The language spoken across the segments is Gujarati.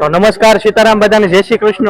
તો નમસ્કાર સીતારામ બધાને, જય શ્રી કૃષ્ણ.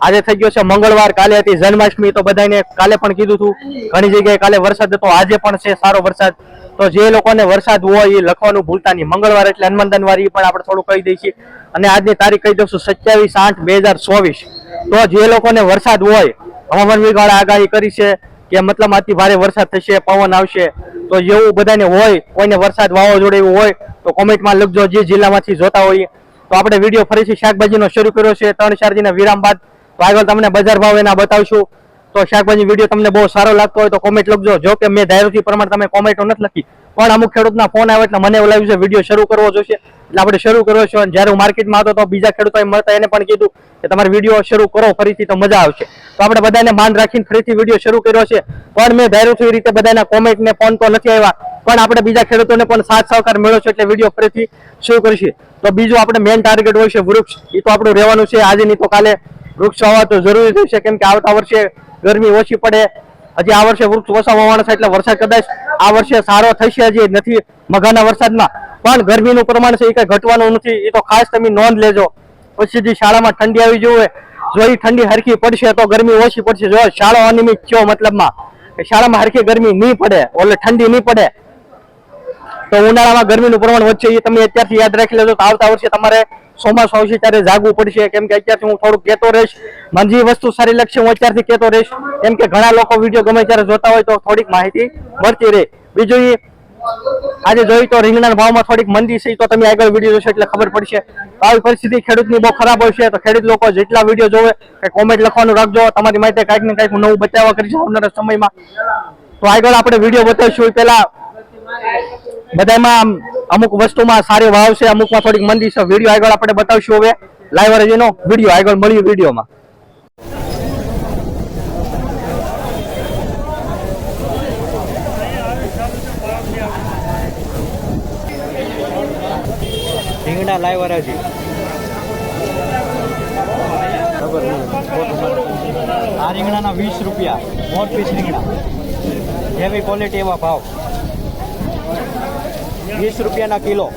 આજે થઈ ગયો છે મંગળવાર, કાલે હતી જન્માષ્ટમી, તો બધાને કાલે પણ કીધું હતું ઘણી જગ્યાએ કાલે વરસાદ હતો, આજે પણ છે સારો વરસાદ. તો જે લોકોને વરસાદ હોય એ લખવાનું ભૂલતા નહીં. મંગળવાર એટલે હનુમાનદાન વાર પણ આપણે થોડું કહી દઈએ છીએ. અને આજની તારીખ કહી દઉં છું, સત્યાવીસ આઠ બે હજાર ચોવીસ. તો જે લોકોને વરસાદ હોય, હવામાન વિભાગે આગાહી કરી છે કે મતલબ અતિ ભારે વરસાદ થશે, પવન આવશે. તો જેવું બધાને હોય, કોઈને વરસાદ વાવાઝોડું એવું હોય, તો કોમેન્ટમાં લખજો જે જિલ્લામાંથી જોતા હોઈએ તો આપણે વીડિયો ફરીથી શાકભાજીનો શરૂ કર્યો છે. ત્રણ ચાર દિનના વિરામ બાદ આગળ તમને બજાર ભાવ એના બતાવશું. તો શાકભાજી વીડિયો તમને બહુ સારો લાગતો હોય તો કોમેન્ટ લખજો. જો કે મેં ધાર્યું પ્રમાણે તમે કોમેન્ટો નથી લખી. પણ અમુક ખેડૂતના ફોન આવે એટલે મને એવું લાગ્યું છે વીડિયો શરૂ કરવો જોશે એટલે આપણે શરૂ કર્યો છે અને જ્યારે હું માર્કેટમાં હતો તો બીજા ખેડૂતો મળતા એને પણ કીધું કે તમારે વીડિયો શરૂ કરો, ફરીથી તો મજા આવશે. તો આપણે બધાને માન રાખીને ફરીથી વીડિયો શરૂ કર્યો છે. પણ મેં ધાર્યું રીતે બધાના કોમેન્ટ ને ફોન તો નથી આવ્યા. પણ આપણે બીજા ખેડૂતોને પણ સાથ સહકાર મેળવ્યો છે એટલે વીડિયો ફરીથી શરૂ કરીશું. તો બીજું આપણે મેઇન ટાર્ગેટ હોય છે વૃક્ષ. એ તો આપણું રહેવાનું છે. આજે નહીં તો કાલે વૃક્ષ વાવવા તો જરૂરી થશે કેમ કે આવતા વર્ષે ગરમી ઓછી પડે. હજી આ વર્ષે વૃક્ષ ઓછા વાવવાના છે એટલે વરસાદ કદાચ આ વર્ષે સારો થશે, હજી નથી મઘાના વરસાદમાં. પણ ગરમીનું પ્રમાણ છે એ કઈ ઘટવાનું નથી, એ તો ખાસ તમે નોંધ લેજો. પછી જે શાળામાં ઠંડી આવી જોઈએ જો એ ઠંડી હરખી પડશે તો ગરમી ઓછી પડશે. જો શાળા અનિયમિત થયો મતલબમાં શાળામાં હરખી ગરમી નહીં પડે, ઓલે ઠંડી નહીં પડે. તો ઉનાળામાં ગરમીનું પ્રમાણ વધશે, એ તમે અત્યારથી યાદ રાખી લેજો તો આવતા વર્ષે તમારે ચોમાસું આવશે ત્યારે જાગવું પડશે. કેમ કે અત્યારથી હું થોડુંક કહેતો રહીશ. મને જે વસ્તુ સારી લાગશે હું અત્યારથી કહેતો રહીશ. કેમ કે ઘણા લોકો વીડિયો ગમે ત્યારે જોતા હોય તો થોડીક માહિતી મળતી રહે. બીજું એ આજે જોઈ તો રીંગણા ભાવમાં થોડીક મંદી છે તો તમે આગળ વીડિયો જોશો એટલે ખબર પડશે. આવી પરિસ્થિતિ ખેડૂતની બહુ ખરાબ હોય છે. તો ખેડૂત લોકો જેટલા વીડિયો જોવે કે કોમેન્ટ લખવાનું રાખજો. તમારી માટે કાંઈક ને કાંઈક નવું બચાવવા કરીશ આવનારા સમયમાં. તો આગળ આપણે વીડિયો બતાવીશું. પહેલા બધામાં અમુક વસ્તુમાં સારી ભાવ છે, અમુકમાં થોડીક મંદી છે. વીડિયો આગળ આપણે બતાવશું હવે. લાઈવ અરેજીનો વીડિયો આગળ મળ્યો વિડીયોમાં. રીંગણા લાઈવ અરેજી આ રીંગણાના વીસ રૂપિયા મોટ પીસ રીંગણા. જેવી ક્વોલિટી એવા ભાવ. વીસ રૂપિયાના કિલો.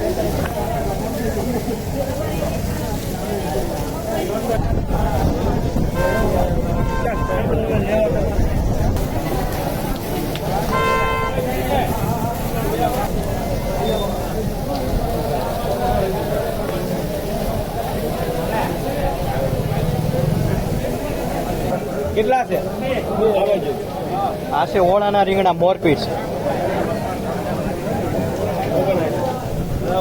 કેટલા છે? આ છે ઓળાના રીંગણા મોર પીસ.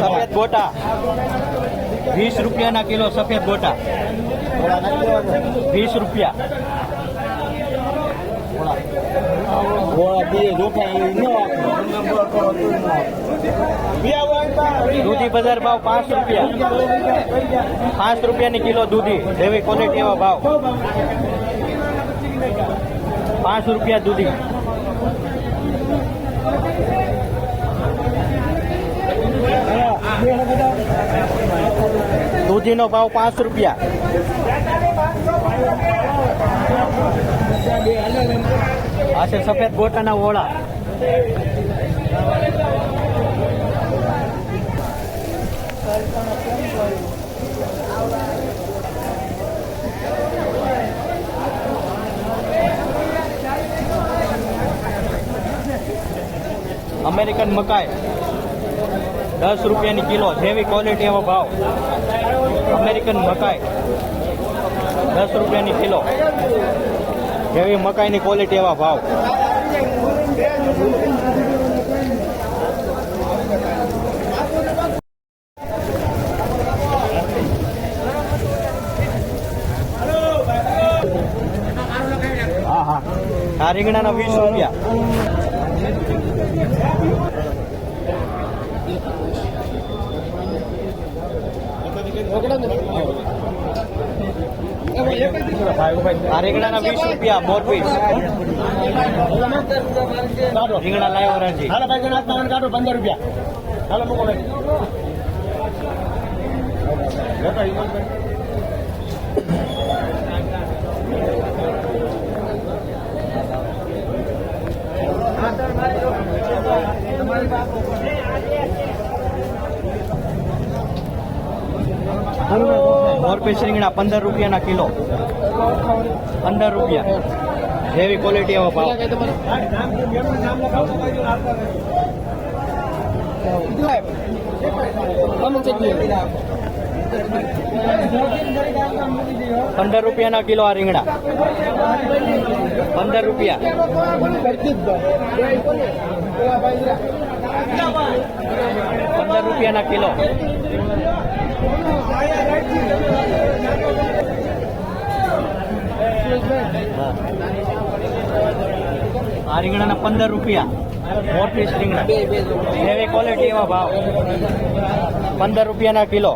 સફેદ ગોટા. વીસ રૂપિયાના કિલો સફેદ ગોટા. વીસ રૂપિયા. દૂધી બજાર ભાવ પાંચ રૂપિયા. પાંચ રૂપિયાની કિલો દૂધી. જેવી ક્વોલિટી એવા ભાવ. પાંચ રૂપિયા દૂધી. દૂધીનો ભાવ પાંચ રૂપિયા. આ છે સફેદ ગોટાના ઓળા અમેરિકન મકાઈ. દસ રૂપિયાની કિલો જેવી ક્વોલિટી એવો ભાવ. અમેરિકન મકાઈ. દસ રૂપિયાની કિલો જેવી મકાઈની ક્વોલિટી એવા ભાવ. હા હા. આ રીંગણાના વીસ રૂપિયા. આ રીંગણાના વીસ રૂપિયા બોરવીસ રીંગણા લાયો રાજી. હાલો ભાઈ ગણાત કાઢો, પંદર રૂપિયા. હાલો, મૂકો ભાઈ. મોરપીસ રીંગણા પંદર રૂપિયાના કિલો. પંદર રૂપિયા. જેવી ક્વોલિટી એવો ભાવ. પંદર રૂપિયાના કિલો આ રીંગણા. પંદર રૂપિયા. પંદર રૂપિયાના કિલો. આ રીંગણાના પંદર રૂપિયા. મોરપીસ રીંગણા. એવી ક્વોલિટી એવા ભાવ. પંદર રૂપિયાના કિલો.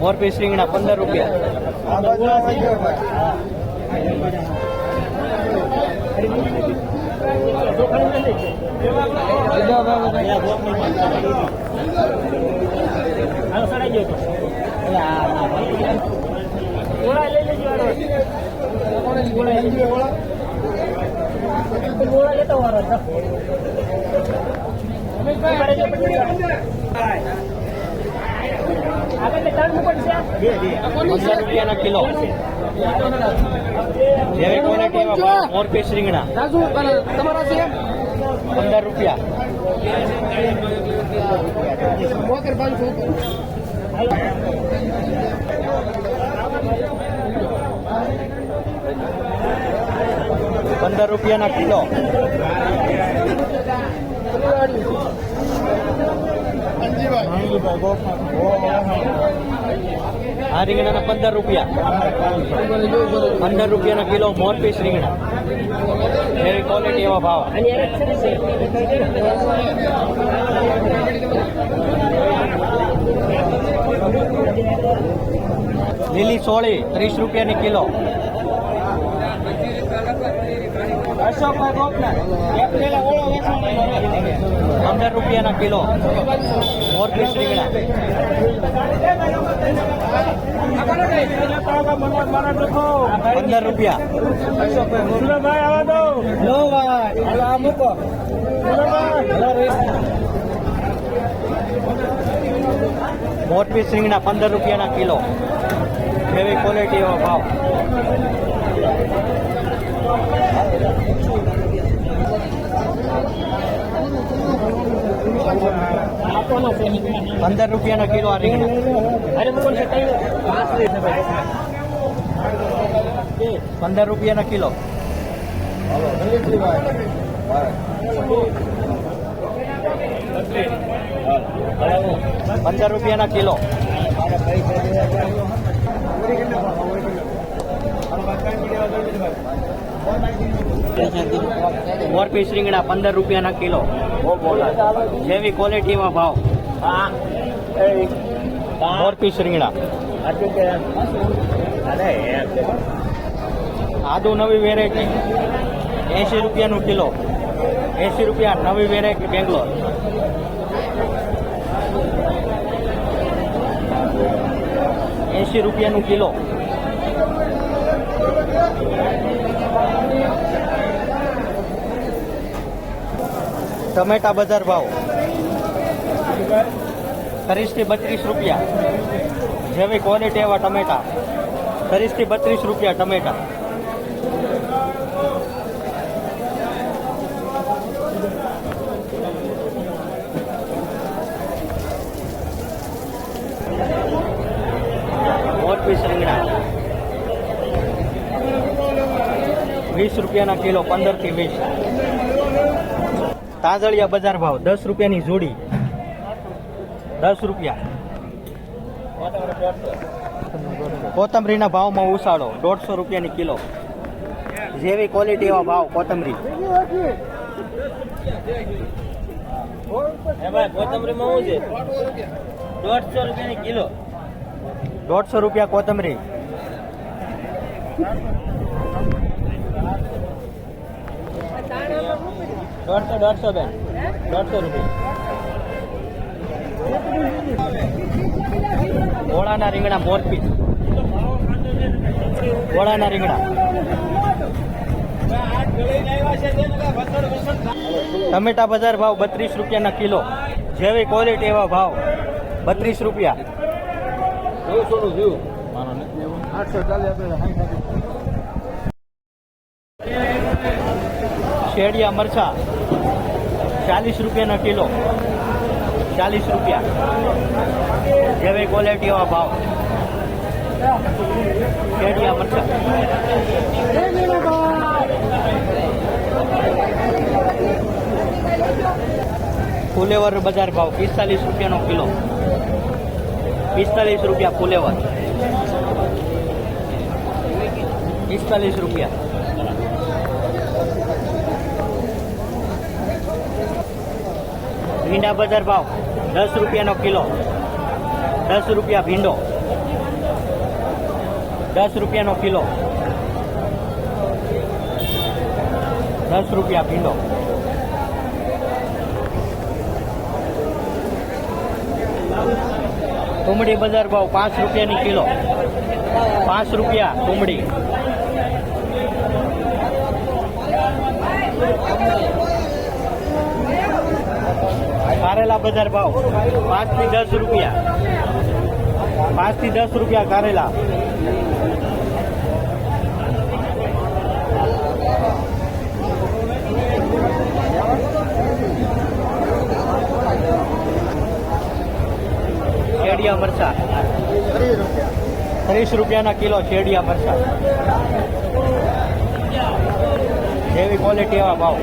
મોરપીસ રીંગણા, પંદર રૂપિયા. Thank સડાઈ પંદર રૂપિયાના કિલો જેવી ક્વોલિટી મોરપીસ રીંગણા તમારા છે પંદર રૂપિયા. પંદર રૂપિયાના કિલો. આ રીંગણાના પંદર રૂપિયા. પંદર રૂપિયાના કિલો મોરપીસ રીંગણા. એવી ક્વોલિટી એવા ભાવ. લીલી સોળી ત્રીસ રૂપિયાની કિલો. પંદર રૂપિયાના કિલો. મોરબી રીંગણા પંદર રૂપિયા. મોરબી રીંગણા પંદર રૂપિયાના કિલો. એવી ક્વોલિટી એવો ભાવ. પંદર રૂપિયાના કિલો આ રીંગણા. પંદર રૂપિયાના કિલો. પંદર રૂપિયાના કિલો. મોરપીસ રીંગણા પંદર રૂપિયાના કિલો. જેવી ક્વોલિટીમાં ભાવ. મોરપીસ રીંગણા. આદુ નવી વેરાયટી એંશી રૂપિયાનું કિલો. એંશી રૂપિયા નવી વેરાયટી બેંગ્લોર. એંશી રૂપિયાનું કિલો. ટમેટા બજાર ભાવ. ત્રીસથી બત્રીસ રૂપિયા. જેવી ક્વોલિટી એવા ટમેટા ત્રીસથી બત્રીસ રૂપિયા ટમેટા મોરપીસ રીંગણા. વીસ રૂપિયાના કિલો પંદરથી વીસ. તાંજળિયા બજાર ભાવ દસ રૂપિયાની જોડી. દસ રૂપિયા. કોથમરીના ભાવમાં ઉછાળો દોઢસો રૂપિયાની કિલો. જેવી ક્વોલિટી એવા ભાવ કોથમરી. દોઢસો રૂપિયાની કિલો. દોઢસો રૂપિયા કોથમરી. દોઢસો દોઢસો બેન. દોઢસો રૂપિયા. ઘોડાના રીંગણા મોરપી ઘોડાના રીંગણા. ટમેટા બજાર ભાવ બત્રીસ રૂપિયાના કિલો. જેવી ક્વોલિટી એવા ભાવ. બત્રીસ રૂપિયા. શેડિયા મરચા. ચાલીસ રૂપિયાનો કિલો. ચાલીસ રૂપિયા. જેવી ક્વોલિટી એવા ભાવ. કેડિયા મરચા. ફુલેવર બજાર ભાવ પિસ્તાલીસ રૂપિયાનો કિલો. પિસ્તાલીસ રૂપિયા ફુલેવર. પિસ્તાલીસ રૂપિયા. ભીંડા બજાર ભાવ દસ રૂપિયાનો કિલો. દસ રૂપિયા ભીંડો. દસ રૂપિયાનો કિલો. દસ રૂપિયા ભીંડો. કુમડી બજાર ભાવ પાંચ રૂપિયાની કિલો. પાંચ રૂપિયા કુમડી કારેલા બજાર ભાવ પાંચથી દસ રૂપિયા. પાંચથી દસ રૂપિયા કારેલા. શેડિયા મરચા. ત્રીસ રૂપિયાના કિલો શેડિયા મરચા. જેવી ક્વોલિટી એવા ભાવ.